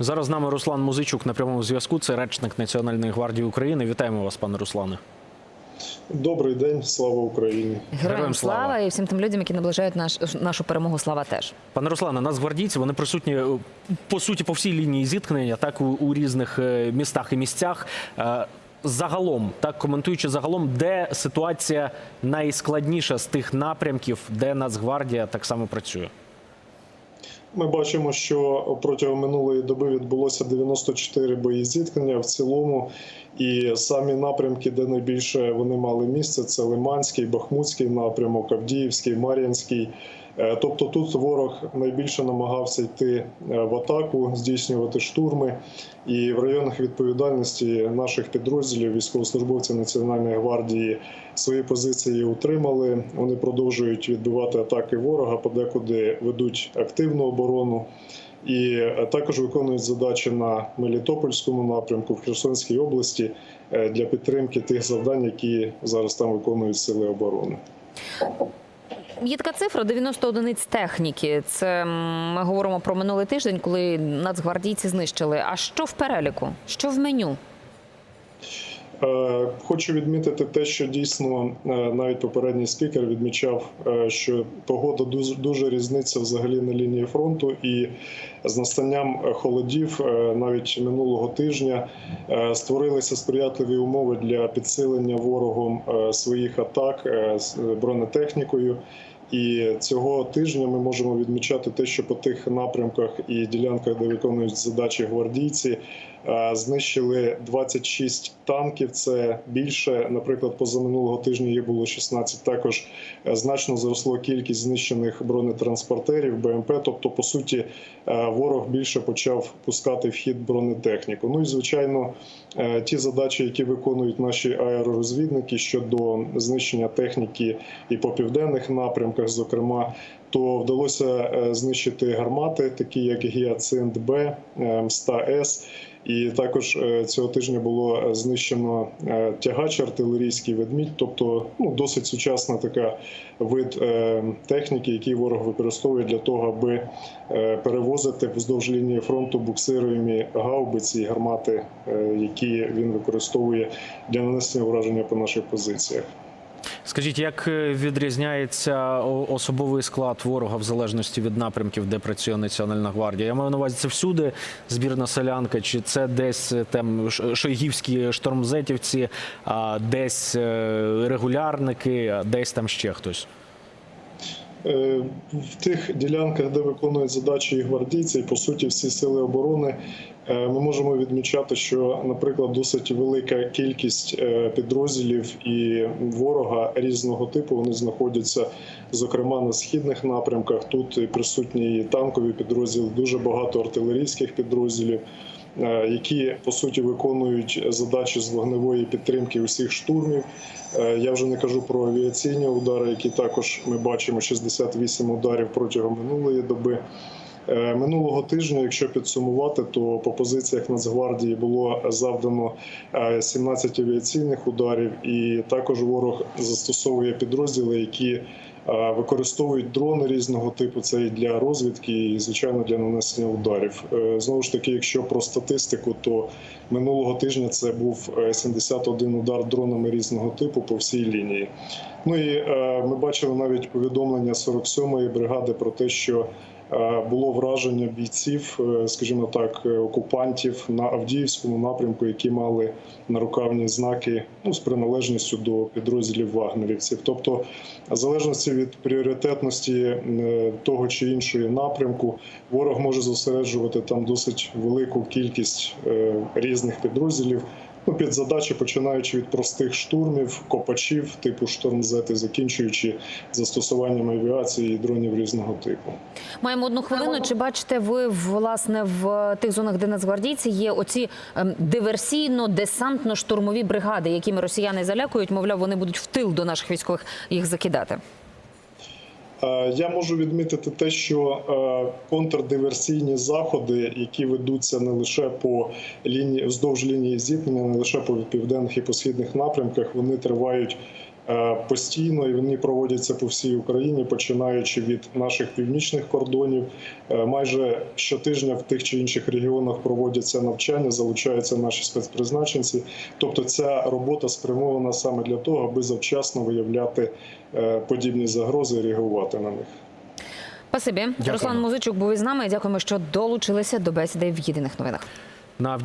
Зараз з нами Руслан Музичук на прямому зв'язку. Це речник Національної гвардії України. Вітаємо вас, пане Руслане. Добрий день, слава Україні. Героям Героям слава. слава і всім тим людям, які наближають наш, нашу перемогу. Слава теж. Пане Руслане, нацгвардійці вони присутні е, по суті по всій лінії зіткнення, так у, у різних е, містах і місцях. Е, Загалом, так коментуючи загалом, де ситуація найскладніша з тих напрямків, де Нацгвардія так само працює. Ми бачимо, що протягом минулої доби відбулося 94 бої зіткнення в цілому. І самі напрямки, де найбільше вони мали місце, це Лиманський, Бахмутський напрямок, Авдіївський, Мар'їнський. Е, Тобто тут ворог найбільше намагався йти е, в атаку, здійснювати штурми. І в районах відповідальності наших підрозділів, військовослужбовців Національної гвардії, свої позиції утримали. Вони продовжують відбивати атаки ворога, подекуди ведуть активну оборону. І е, також виконують задачі на Мелітопольському напрямку в Херсонській області е, для підтримки тих завдань, які зараз там виконують сили оборони. Є така цифра 90 одиниць техніки. Це ми говоримо про минулий тиждень, коли нацгвардійці знищили. А що в переліку? Що в меню? Е, Хочу відмітити те, що дійсно е, навіть попередній спікер відмічав, е, що погода дуже дуже різниця взагалі на лінії фронту, і з настанням холодів навіть минулого тижня створилися сприятливі умови для підсилення ворогом своїх атак з бронетехнікою. І цього тижня ми можемо відмічати те, що по тих напрямках і ділянках, де виконують задачі гвардійці, е, знищили 26 танків. Це більше, наприклад, позаминулого тижня їх було 16. Також е, значно зросло кількість знищених бронетранспортерів БМП. Тобто, по суті, е, ворог більше почав пускати в хід бронетехніку. Ну і звичайно, ті задачі, які виконують наші аеророзвідники щодо знищення техніки і по південних напрямках, зокрема. То вдалося е, знищити гармати, такі як Гіацинт Б, Мста С. І також е, цього тижня було е, знищено е, тягач артилерійський ведмідь, тобто ну, досить сучасна така вид е, техніки, який ворог використовує для того, аби е, перевозити вздовж лінії фронту буксируємі гаубиці і гармати, е, які він використовує для нанесення ураження по наших позиціях. Скажіть, як е, відрізняється особовий склад ворога в залежності від напрямків, де працює Національна гвардія? Я маю на увазі, це всюди збірна селянка, чи це десь е, там шойгівські штормзетівці, а десь е, регулярники, десь там ще хтось? Е, В тих ділянках, де виконують задачі і гвардійці, і по суті всі сили оборони, е, ми можемо відмічати, що, наприклад, досить велика кількість е, підрозділів і ворога різного типу вони знаходяться, зокрема на східних напрямках. Тут присутні і танкові підрозділи, дуже багато артилерійських підрозділів. Е, Які по суті виконують задачі з вогневої підтримки усіх штурмів. Е, Я вже не кажу про авіаційні удари, які також ми бачимо 68 ударів протягом минулої доби. Е, Минулого тижня, якщо підсумувати, то по позиціях Нацгвардії було завдано е, 17 авіаційних ударів, і також ворог застосовує підрозділи, які е, використовують дрони різного типу. Це і для розвідки, і звичайно для нанесення ударів. Е, Знову ж таки, якщо про статистику, то минулого тижня це був е, 71 удар дронами різного типу по всій лінії. Ну і е, ми бачили навіть повідомлення 47-ї бригади про те, що е, було враження бійців, е, скажімо так, е, окупантів на Авдіївському напрямку, які мали нарукавні знаки ну, з приналежністю до підрозділів вагнерівців. Тобто, в залежності від пріоритетності е, того чи іншої напрямку, ворог може зосереджувати там досить велику кількість е, різних підрозділів. Ну, під задачі, починаючи від простих штурмів, копачів типу штормзети, закінчуючи застосуванням авіації і дронів різного типу. Маємо одну хвилину. Чи бачите ви власне в тих зонах, де нацгвардійці є оці ем, диверсійно-десантно-штурмові бригади, якими росіяни залякують? Мовляв, вони будуть в тил до наших військових їх закидати. Е, Я можу відмітити те, що е, контрдиверсійні заходи, які ведуться не лише по лінії вздовж лінії зіткнення, не лише по південних і по східних напрямках, вони тривають постійно і вони проводяться по всій Україні, починаючи від наших північних кордонів. Е, Майже щотижня в тих чи інших регіонах проводяться навчання, залучаються наші спецпризначенці. Тобто, ця робота спрямована саме для того, аби завчасно виявляти е, подібні загрози і реагувати на них. Спасибі. Руслан Музичук був із нами. Дякуємо, що долучилися до бесіди в єдиних новинах. На